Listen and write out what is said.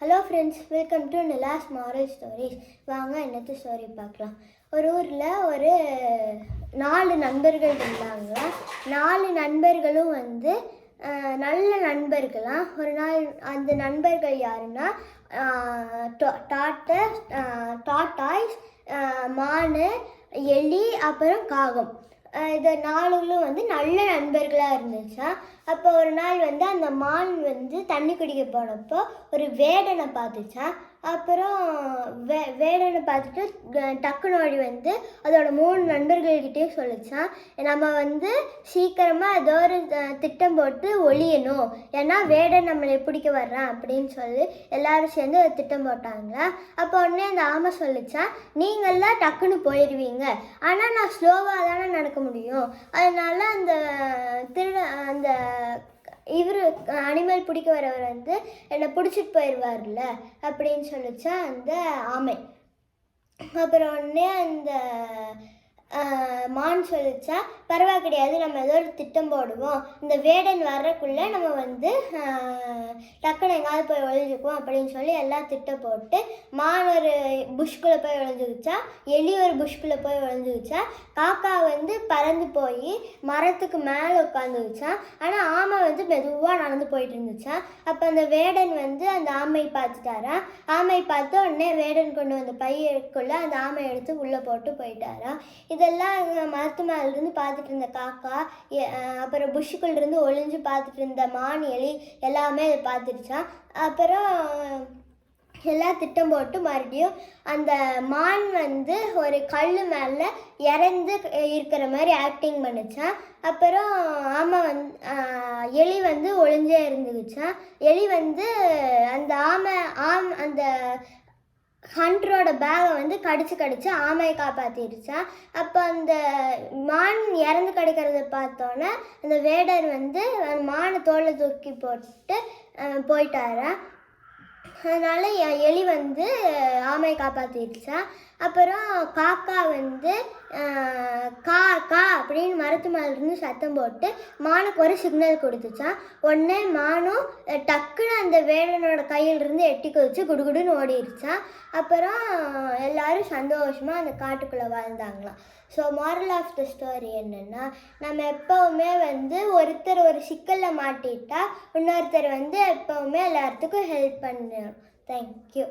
Hello friends welcome to Nila's moral stories வாங்க என்னத்து story பார்க்கலாம். ஒரு ஊரில் ஒரு நாலு நண்பர்கள் இருந்தாங்க. நாலு நண்பர்களும் வந்து நல்ல நண்பர்களாம் ஒரு நாள் அந்த நண்பர்கள் யாருன்னா டாட்டர் டாட்டாய்ஸ் மானு எலி அப்புறம் காகம். இது நாளுகளும் வந்து நல்ல நண்பர்களாக இருந்துச்சா? அப்போ ஒரு நாள் வந்து அந்த மான் வந்து தண்ணி குடிக்க போனப்போ ஒரு வேடனை பார்த்துச்சா? அப்புறம் வே வேடனை பார்த்துட்டு டக்குனு டக்குன்னு ஓடி வந்து அதோட மூணு நண்பர்கள்கிட்டயும் சொல்லிச்சான் நம்ம வந்து சீக்கிரமாக ஏதோ ஒரு திட்டம் போட்டு ஒழியணும். ஏன்னா வேடன் நம்மளை பிடிக்க வர்றான் அப்படின்னு சொல்லி எல்லாரும் சேர்ந்து ஒரு திட்டம் போட்டாங்களா? அப்போ உடனே அந்த ஆமை சொல்லிச்சான் நீங்கள்லாம் டக்குன்னு போயிடுவீங்க ஆனால் நான் ஸ்லோவாக தானே நடக்க முடியும். அதனால அந்த திருட அந்த இவர் அனிமல் பிடிக்க வரவர் வந்து என்னை பிடிச்சிட்டு போயிடுவார்ல அப்படின்னு சொல்லிச்சா அந்த ஆமை. அப்புறம் உடனே அந்த மான் சொல்லிச்சா பரவா கிடையாது நம்ம ஏதோ ஒரு திட்டம் போடுவோம். இந்த வேடன் வர்றக்குள்ளே நம்ம வந்து டக்குனு டக்குன்னு எங்காவது போய் ஒழிஞ்சுக்குவோம் அப்படின்னு சொல்லி எல்லாம் திட்டம் போட்டு மான் ஒரு புஷ்குள்ளே போய் ஒழிஞ்சுக்கிச்சா எலி ஒரு புஷ்குள்ளே போய் ஒழிஞ்சுக்கிச்சா காக்கா வந்து பறந்து போய் மரத்துக்கு மேலே உட்காந்துக்கிச்சா ஆனால் ஆமை வந்து மெதுவாக நடந்து போயிட்டு இருந்துச்சா அப்போ அந்த வேடன் வந்து அந்த ஆமை பார்த்துட்டாரா? ஆமை பார்த்து உடனே வேடன் கொண்டு வந்த பையக்குள்ளே அந்த ஆமை எடுத்து உள்ளே போட்டு போயிட்டாரா? இதெல்லாம் எங்கள் மரத்து இருந்து பார்த்துட்டு இருந்த காக்கா எ- அப்புறம் புஷ்ஷுக்குள்ள இருந்து ஒளிஞ்சு பார்த்துட்டு இருந்த மான் எலி எல்லாமே அதை பார்த்துருச்சான் அப்புறம் எல்லா திட்டம் போட்டு மறுபடியும் அந்த மான் வந்து ஒரு கல் மேலே இறந்து இருக்கிற மாதிரி ஆக்டிங் பண்ணுச்சான் அப்புறம் ஆமை வந் எலி வந்து ஒளிஞ்சே இருந்துக்குச்சான் எலி வந்து அந்த ஆமை ஆம் அந்த ஹண்ட்ரோட பேகை வந்து கடிச்சு கடிச்சு ஆமையை காப்பாற்றிடுச்சா அப்போ அந்த மான் இறந்து கிடக்கிறத பார்த்தோன்னே அந்த வேடர் வந்து அந்த மானை தோலை தூக்கி போட்டு போயிட்டாரா. அதனால எலி வந்து ஆமையை காப்பாற்றிடுச்சா அப்புறம் காக்கா வந்து கா கா அப்படின்னு மரத்து மேலேருந்து சத்தம் போட்டு மானுக்கு ஒரு சிக்னல் கொடுத்துச்சான் உடனே மானும் டக்குன்னு அந்த வேடனோட கையிலிருந்து எட்டி குதிச்சு குடுகுடுன்னு ஓடிடுச்சான் அப்புறம் எல்லாரும் சந்தோஷமாக அந்த காட்டுக்குள்ளே வாழ்ந்தாங்களாம். So moral of the story என்னென்னா நம்ம எப்போவுமே வந்து ஒருத்தர் ஒரு சிக்கலில் மாட்டிட்டா இன்னொருத்தர் வந்து எப்போவுமே எல்லாத்துக்கும் ஹெல்ப் பண்ணணும் தேங்க்யூ